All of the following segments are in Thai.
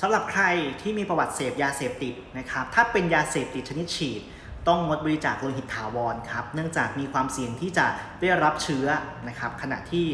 สำหรับใครที่มีประวัติเสพยาเสพติดนะครับ ถ้าเป็นยาเสพติดชนิดฉีด ต้องงดบริจาคโลหิตถาวรครับ เนื่องจากมีความเสี่ยงที่จะได้รับเชื้อนะครับขณะที่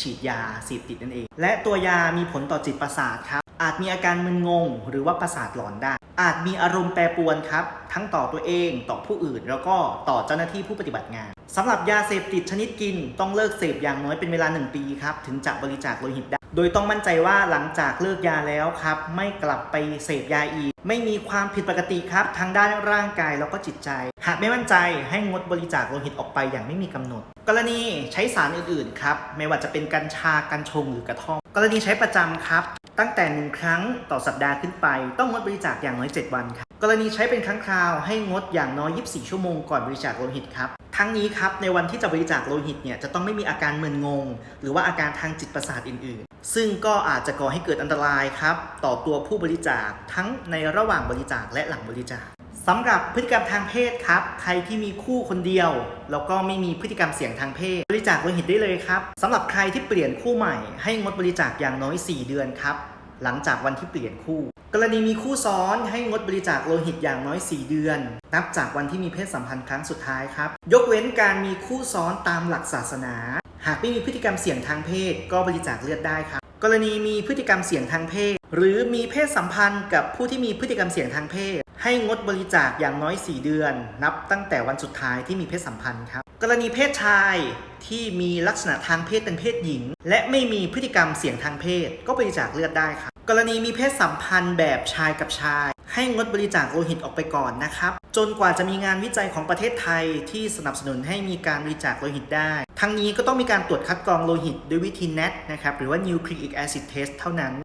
ฉีดยาเสพติดนั่นเอง และตัวยามีผลต่อจิตประสาทครับ อาจมีอาการมึนงง หรือว่าประสาทหลอนได้ อาจมีอารมณ์แปรปรวนครับ ทั้งต่อตัวเองต่อผู้อื่น แล้วก็ต่อเจ้าหน้าที่ผู้ปฏิบัติงานสำหรับยาเสพติดชนิดกิน ต้องเลิกเสพอย่างน้อยเป็นเวลา 1 ปีครับ ถึงจะบริจาคโลหิตได้ โดยต้องมั่นใจว่าหลังจากเลิกยาแล้วครับ ไม่กลับไปเสพยาอีก ไม่มีความผิดปกติครับทางด้านร่างกายแล้วก็จิตใจ หากไม่มั่นใจให้งดบริจาคโลหิตออกไปอย่างไม่มีกำหนด กรณีใช้สารอื่นๆครับไม่ว่าจะเป็นกัญชากัญชงหรือกระท่อมกรณีใช้ประจำครับ ตั้งแต่หนึ่งครั้งต่อสัปดาห์ขึ้นไป ต้องงดบริจาคอย่างน้อย 7 วันครับกรณีใช้เป็นครั้งคราวให้งดอย่างน้อย 24 ชั่วโมงก่อนบริจาคโลหิตครับทั้งนี้ครับในวันที่จะบริจาคโลหิตเนี่ยจะต้องไม่มีอาการมึนงง หรือว่าอาการทางจิตประสาทอื่นๆ ซึ่งก็อาจจะก่อให้เกิดอันตรายครับ ต่อตัวผู้บริจาคทั้งในระหว่างบริจาคและหลังบริจาคสำหรับพฤติกรรมทางเพศครับ ใครที่มีคู่คนเดียวแล้วก็ไม่มีพฤติกรรมเสี่ยงทางเพศ บริจาคโลหิตได้เลยครับสำหรับใครที่เปลี่ยนคู่ใหม่ ให้งดบริจาคอย่างน้อย 4 เดือนครับ หลังจากวันที่เปลี่ยนคู่ กรณีมีคู่ซ้อนให้งดบริจาคโลหิตอย่างน้อย 4 เดือน นับจากวันที่มีเพศสัมพันธ์ครั้งสุดท้ายครับ ยกเว้นการมีคู่ซ้อนตามหลักศาสนา หากไม่มีพฤติกรรมเสี่ยงทางเพศ ก็บริจาคเลือดได้ครับ กรณีมีพฤติกรรมเสี่ยงทางเพศ หรือมีเพศสัมพันธ์กับผู้ที่มีพฤติกรรมเสี่ยงทางเพศ ให้งดบริจาคอย่างน้อย 4 เดือน นับตั้งแต่วันสุดท้ายที่มีเพศสัมพันธ์ครับ กรณีเพศชายที่มีลักษณะทางเพศเป็นเพศหญิง และไม่มีพฤติกรรมเสี่ยงทางเพศ ก็บริจาคเลือดได้ครับ กรณีมีเพศสัมพันธ์แบบชายกับชาย ให้งดบริจาคโลหิตออกไปก่อนนะครับ จนกว่าจะมีงานวิจัยของประเทศไทยที่สนับสนุนให้มีการบริจาคโลหิตได้ ทั้งนี้ก็ต้องมีการตรวจคัดกรองโลหิตด้วยวิธี NAT นะครับหรือว่า Nucleic Acid Test เท่านั้น